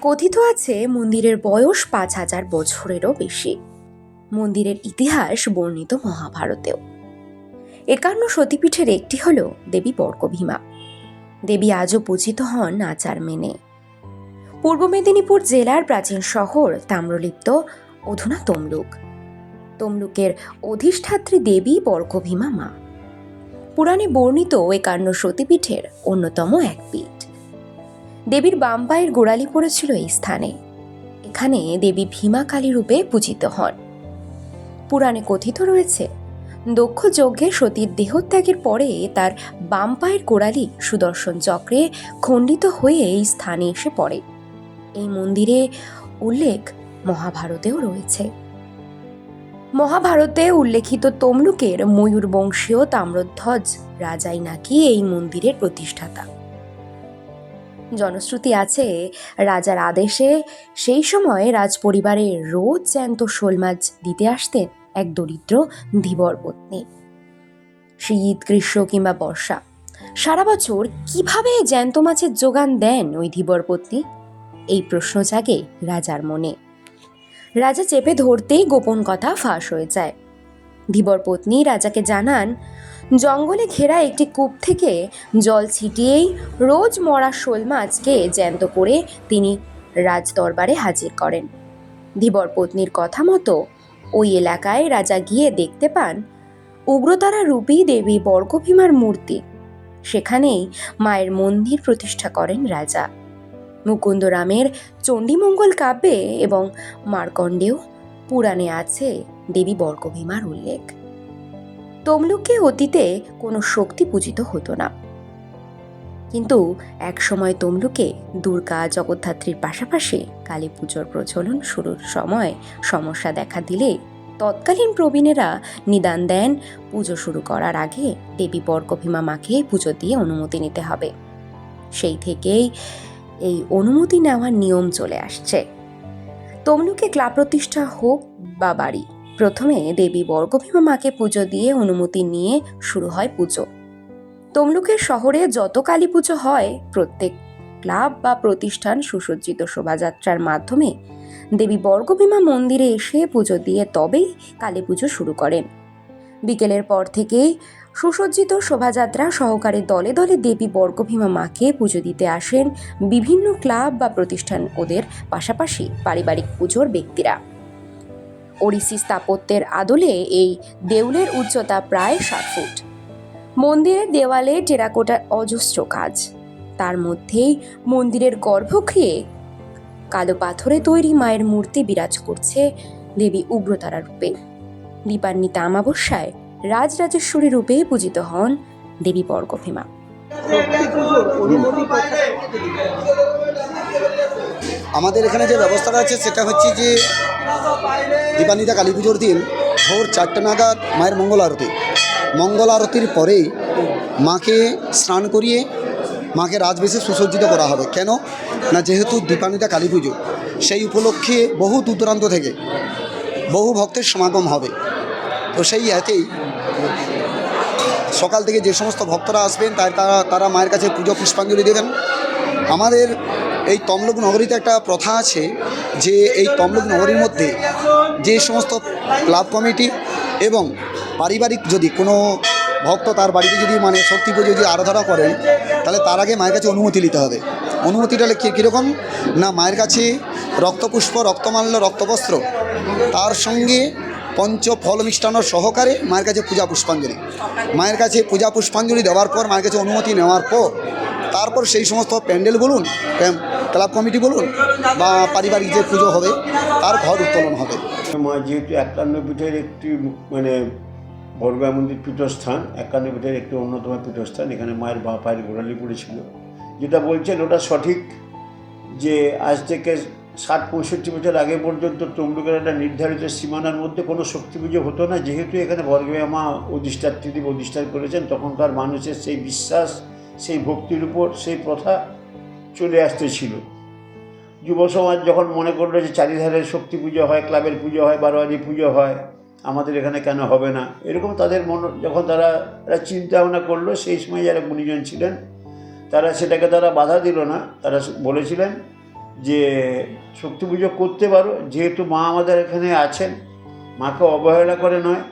কথিত আছে মন্দিরের বয়স পাঁচ হাজার বছরেরও বেশি। মন্দিরের ইতিহাস বর্ণিত মহাভারতেও। একান্ন সতীপীঠের একটি হল দেবী বর্গভীমা। দেবী আজও পূজিত হন আচার মেনে। পূর্ব মেদিনীপুর জেলার প্রাচীন শহর তাম্রলিপ্ত, অধুনা তমলুক। তমলুকের অধিষ্ঠাত্রী দেবী বর্গভীমা মা। পুরাণে বর্ণিত একান্ন সতীপীঠের অন্যতম এক পীঠ। দেবীর বাম পায়ের গোড়ালি পড়েছিল এই স্থানে। এখানে দেবী ভীমা কালী রূপে পূজিত হন। পুরাণে কথিত রয়েছে, দক্ষ যজ্ঞে সতীর দেহত্যাগের পরে তার বাম পায়ের গোড়ালি সুদর্শন চক্রে খণ্ডিত হয়ে এই স্থানে এসে পড়ে। এই মন্দিরে উল্লেখ মহাভারতেও রয়েছে। মহাভারতে উল্লেখিত তমলুকের ময়ূর বংশীয় তাম্রধ্বজ রাজাই নাকি এই মন্দিরের প্রতিষ্ঠাতা। জনশ্রুতি আছে, রাজার আদেশে সেই সময় রাজপরিবারে রোজ জ্যান্ত শোল মাছ দিতে আসতেন এক দরিদ্র ধীবর পত্নী। শীত, গ্রীষ্ম কিংবা বর্ষা, সারা বছর কীভাবে জ্যান্ত মাছের যোগান দেন ওই ধীবর পত্নী? এই প্রশ্ন জাগে রাজার মনে। রাজা চেপে ধরতেই গোপন কথা ফাঁস হয়ে যায়। ধীবর পত্নী রাজাকে জানান জঙ্গলে ঘেরা একটি কূপ থেকে জল ছিটিয়েই রোজ মরা শোল মাছকে জ্যান্ত করে তিনি রাজ দরবারে হাজির করেন। ধীবর পত্নীর কথা মতো ওই এলাকায় রাজা গিয়ে দেখতে পান উগ্রতারা রূপী দেবী বর্গভীমার মূর্তি। সেখানেই মায়ের মন্দির প্রতিষ্ঠা করেন রাজা। মুকুন্দরামের চণ্ডীমঙ্গল কাব্যে এবং মার্কণ্ডেয় পুরাণে আছে দেবী বর্গভীমার উল্লেখ। তমলুকে অতীতে কোনো শক্তি পূজিত হতো না। কিন্তু একসময় তমলুকে দুর্গা জগদ্ধাত্রীর পাশাপাশি কালী পুজোর প্রচলন শুরুর সময় সমস্যা দেখা দিলে তৎকালীন প্রবীণেরা নিদান দেন, পুজো শুরু করার আগে দেবী বর্গভীমা মাকে পুজো দিয়ে অনুমতি নিতে হবে। সেই থেকেই এই অনুমতি নেওয়ার নিয়ম চলে আসছে। তমলুকে ক্লাব প্রতিষ্ঠা হোক বা বাড়ি প্রথমে দেবী বর্গভীমা মাকে পুজো দিয়ে অনুমতি নিয়ে শুরু হয় পুজো। তমলুকের শহরে যত কালী পুজো হয়, প্রত্যেক ক্লাব বা প্রতিষ্ঠান সুসজ্জিত শোভাযাত্রার মাধ্যমে দেবী বর্গভীমা মন্দিরে এসে পুজো দিয়ে তবেই কালী পুজো শুরু করেন। বিকেলের পর থেকেই সুসজ্জিত শোভাযাত্রা সহকারে দলে দলে দেবী বর্গভীমা মাকে পুজো দিতে আসেন বিভিন্ন ক্লাব বা প্রতিষ্ঠান ওদের পাশাপাশি পারিবারিক পুজোর ব্যক্তিরা। ওড়িশি স্থাপত্যের আদলে এই দেউলের উচ্চতা প্রায় ষাট ফুট। মন্দিরের দেওয়ালে টেরাকোটার অজস্র কাজ। তার মধ্যেই মন্দিরের গর্ভগৃহে কালো পাথরে তৈরি মায়ের মূর্তি বিরাজ করছে দেবী উগ্রতারা রূপে। দীপান্বিতা অমাবস্যায় রাজরাজেশ্বরী রূপে পূজিত হন দেবী বর্গভীমা। আমাদের এখানে যে ব্যবস্থাটা আছে, সেটা হচ্ছে যে দীপান্বিতা কালী পুজোর দিন ভোর চারটে নাগাদ মায়ের মঙ্গল আরতি। মঙ্গল আরতির পরেই মাকে স্নান করিয়ে মাকে রাজবেশে সুসজ্জিত করা হবে। কেন? না, যেহেতু দীপান্বিতা কালী পুজো সেই উপলক্ষে বহু দূর দূরান্ত থেকে বহু ভক্তের সমাগম হবে। তো সেই এতেই সকাল থেকে যে সমস্ত ভক্তরা আসবেন তার তারা তারা মায়ের কাছে পুজো পুষ্পাঞ্জলি দেবেন। আমাদের এই তমলুক নগরীতে একটা প্রথা আছে যে এই তমলুক নগরীর মধ্যে যে সমস্ত ক্লাব কমিটি এবং পারিবারিক যদি কোনো ভক্ত তার বাড়িতে যদি মানে শক্তি পুজো যদি আরাধনা করেন, তাহলে তার আগে মায়ের কাছে অনুমতি নিতে হবে। অনুমতিটা কীরকম? না, মায়ের কাছে রক্তপুষ্প, রক্তমাল্য, রক্তবস্ত্র, তার সঙ্গে পঞ্চ ফল মিষ্টান্ন সহকারে মায়ের কাছে পূজা পুষ্পাঞ্জলি। মায়ের কাছে পূজা পুষ্পাঞ্জলি দেওয়ার পর, মায়ের কাছে অনুমতি নেওয়ার পর, তারপর সেই সমস্ত প্যান্ডেল বলুন ক্লাব কমিটি বলুন বা পারিবারিক যে পুজো হবে, তার ঘর উত্তোলন হবে। মা, যেহেতু একান্ন পীঠের একটি মানে বর্গা মন্দির পীঠস্থান, একান্ন পীঠের একটি অন্যতম পীঠস্থান, এখানে মায়ের বা পায়ের গোড়ালি পড়েছিল। যেটা বলছেন ওটা সঠিক যে আজ থেকে ষাট, পঁয়ষট্টি বছর আগে পর্যন্ত তমলুকের একটা নির্ধারিত সীমানার মধ্যে কোনো শক্তি পুজো হতো না। যেহেতু এখানে বর্গা মা অধিষ্ঠাত্রী অধিষ্ঠান করেছেন, তখনকার মানুষের সেই বিশ্বাস, সেই ভক্তির উপর, সেই প্রথা চলে আসতেছিল। যুব সমাজ যখন মনে করল যে চারিধারে শক্তি পুজো হয়, ক্লাবের পুজো হয়, বারোয়ারি পুজো হয়, আমাদের এখানে কেন হবে না? এরকম তাদের মন, যখন তারা তারা চিন্তা ভাবনা করল, সেই সময় যারা গুণীজন ছিলেন, তারা সেটাকে তারা বাধা দিল না। তারা বলেছিলেন যে, শক্তি পুজো করতে পারো, যেহেতু মা আমাদের এখানে আছেন, মাকে অবহেলা করে নয়,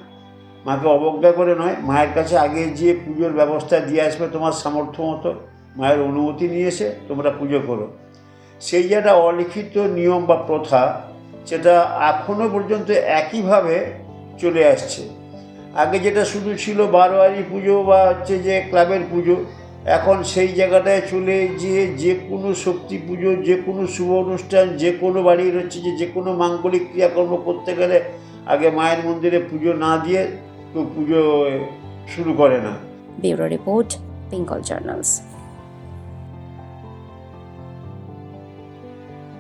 মাকে অবজ্ঞা করে নয়, মায়ের কাছে আগে যে পুজোর ব্যবস্থা দিয়ে আসবে তোমার সামর্থ্য মতো মায়ের অনুমতি নিয়ে এসে তোমরা পুজো করো। সেই একটা অলিখিত নিয়ম বা প্রথা সেটা এখনও পর্যন্ত একইভাবে চলে আসছে। আগে যেটা শুধু ছিল বারোয়ারি পুজো বা হচ্ছে যে ক্লাবের পুজো, এখন সেই জায়গাটায় চলে গিয়ে যে কোনো শক্তি পুজো, যে কোনো শুভ অনুষ্ঠান, যে কোনো বাড়ির হচ্ছে যে যে কোনো মাঙ্গলিক ক্রিয়াকর্ম করতে গেলে আগে মায়ের মন্দিরে পুজো না দিয়ে তো পুজো শুরু করে না। Bureau report, Bengal journals.